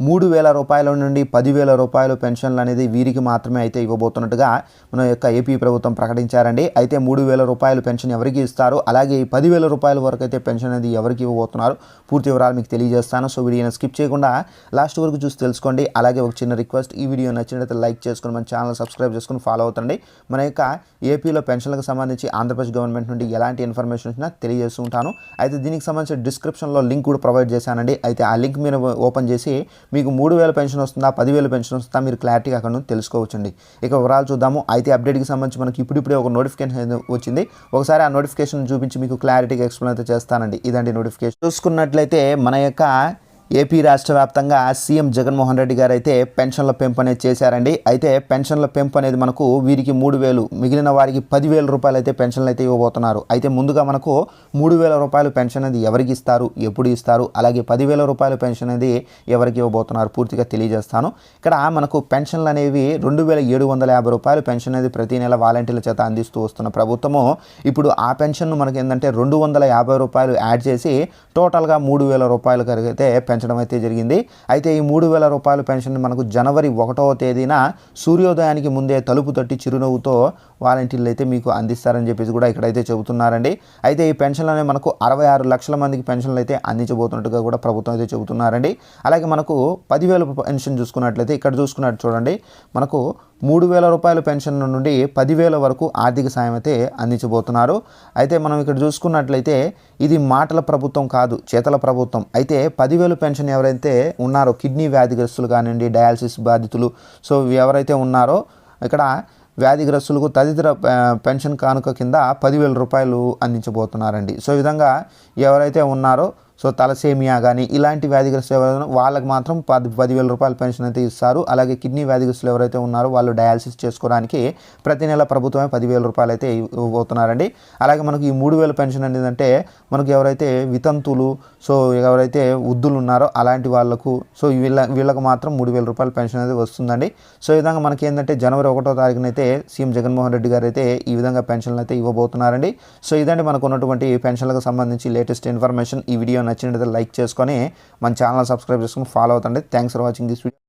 మూడు వేల రూపాయల నుండి పదివేల రూపాయలు పెన్షన్లు అనేది వీరికి మాత్రమే అయితే ఇవ్వబోతున్నట్టుగా మన యొక్క ఏపీ ప్రభుత్వం ప్రకటించారండి. అయితే మూడు వేల రూపాయలు పెన్షన్ ఎవరికి ఇస్తారు? అలాగే ఈ పదివేల రూపాయల వరకు అయితే పెన్షన్ అనేది ఎవరికి ఇవ్వబోతున్నారు? పూర్తి వివరాలు మీకు తెలియజేస్తాను. సో వీడియోని స్కిప్ చేయకుండా లాస్ట్ వరకు చూసి తెలుసుకోండి. అలాగే ఒక చిన్న రిక్వెస్ట్ ఈ వీడియో నచ్చినట్లయితే లైక్ చేసుకొని మన ఛానల్ సబ్స్క్రైబ్ చేసుకొని ఫాలో అవుతండి. మన యొక్క ఏపీలో పెన్షన్లకు సంబంధించి ఆంధ్రప్రదేశ్ గవర్నమెంట్ నుండి ఎలాంటి ఇన్ఫర్మేషన్ వచ్చినా తెలియజేస్తుంటాను అయితే దీనికి సంబంధించి డిస్క్రిప్షన్లో లింక్ కూడా ప్రొవైడ్ చేశానండి. అయితే ఆ లింక్ మీరు ఓపెన్ చేసి మీకు మూడు వేల పెన్షన్ వస్తుందా పదివేల పెన్షన్ వస్తుందా మీరు క్లారిటీగా అక్కడ నుంచి తెలుసుకోవచ్చండి. ఇక వివరాలు చూద్దాము. అయితే అప్డేట్కి సంబంధించి మనకి ఇప్పుడిప్పుడే ఒక నోటిఫికేషన్ వచ్చింది. ఒకసారి ఆ నోటిఫికేషన్ చూపించి మీకు క్లారిటీగా ఎక్స్ప్లెయిన్ అయితే చేస్తానండి. ఇదండి నోటిఫికేషన్ చూసుకున్నట్లయితే మన యొక్క ఏపీ రాష్ట్ర వ్యాప్తంగా సీఎం జగన్మోహన్ రెడ్డి గారు అయితే పెన్షన్ల పెంపు అనేది చేశారండి. అయితే పెన్షన్ల పెంపు అనేది మనకు వీరికి మూడు వేలు మిగిలిన వారికి పదివేల రూపాయలు అయితే పెన్షన్లు అయితే ఇవ్వబోతున్నారు. అయితే ముందుగా మనకు మూడు వేల రూపాయలు పెన్షన్ అనేది ఎవరికి ఇస్తారు ఎప్పుడు ఇస్తారు అలాగే పదివేల రూపాయలు పెన్షన్ అనేది ఎవరికి ఇవ్వబోతున్నారు పూర్తిగా తెలియజేస్తాను. ఇక్కడ మనకు పెన్షన్లు అనేవి రెండు వేల ఏడు వందల యాభై రూపాయలు పెన్షన్ అనేది ప్రతి నెల వాలంటీర్ల చేత అందిస్తూ వస్తున్న ప్రభుత్వము. ఇప్పుడు ఆ పెన్షన్ను మనకి ఏంటంటే రెండు వందల యాభై రూపాయలు యాడ్ చేసి టోటల్గా మూడు వేల రూపాయలు అయితే పెంచడం అయితే జరిగింది. అయితే ఈ మూడు వేల రూపాయల పెన్షన్ మనకు జనవరి ఒకటవ తేదీన సూర్యోదయానికి ముందే తలుపు తట్టి చిరునవ్వుతో వాలంటీర్లు అయితే మీకు అందిస్తారని చెప్పేసి కూడా ఇక్కడైతే చెబుతున్నారండి. అయితే ఈ పెన్షన్లు అనేవి మనకు అరవై ఆరు లక్షల మందికి పెన్షన్లు అయితే అందించబోతున్నట్టుగా కూడా ప్రభుత్వం అయితే చెబుతున్నారండి. అలాగే మనకు పదివేల పెన్షన్ చూసుకున్నట్లయితే ఇక్కడ చూసుకున్నట్టు చూడండి. మనకు మూడు వేల రూపాయల పెన్షన్ నుండి పదివేల వరకు ఆర్థిక సాయం అయితే అందించబోతున్నారు. అయితే మనం ఇక్కడ చూసుకున్నట్లయితే ఇది మాటల ప్రభుత్వం కాదు చేతల ప్రభుత్వం. అయితే పదివేల పెన్షన్ ఎవరైతే ఉన్నారో కిడ్నీ వ్యాధిగ్రస్తులు కానివ్వండి డయాలసిస్ బాధితులు సో ఎవరైతే ఉన్నారో ఇక్కడ వ్యాధిగ్రస్తులకు తదితర పెన్షన్ కానుక కింద పదివేల రూపాయలు అందించబోతున్నారండి. సో ఈ విధంగా ఎవరైతే ఉన్నారో సో తలసేమియా కానీ ఇలాంటి వ్యాధిగ్రస్తులు ఎవరైనా వాళ్ళకి మాత్రం పది పదివేల రూపాయల పెన్షన్ అయితే ఇస్తారు. అలాగే కిడ్నీ వ్యాధిగ్రస్తులు ఎవరైతే ఉన్నారో వాళ్ళు డయాలసిస్ చేసుకోవడానికి ప్రతి నెల ప్రభుత్వమే పదివేల రూపాయలు అయితే ఇవ్వబోతున్నారండి. అలాగే మనకు ఈ మూడు వేల పెన్షన్ అనేది అంటే మనకు ఎవరైతే వితంతులు సో ఎవరైతే వృద్ధులు ఉన్నారో అలాంటి వాళ్ళకు సో వీళ్ళ వీళ్ళకు మాత్రం మూడు వేల రూపాయల పెన్షన్ అనేది వస్తుందండి. సో ఈ విధంగా మనకి ఏంటంటే జనవరి ఒకటో తారీఖున అయితే సీఎం జగన్మోహన్ రెడ్డి గారు అయితే ఈ విధంగా పెన్షన్లు అయితే ఇవ్వబోతున్నారండి. సో ఇదండి మనకు ఉన్నటువంటి పెన్షన్లకు సంబంధించి లేటెస్ట్ ఇన్ఫర్మేషన్ ఈ వీడియో నచ్చినట్లయితే లైక్ చేసుకొని మన ఛానల్ సబ్స్క్రైబ్ చేసుకొని follow అవుతండి. Thanks for watching this video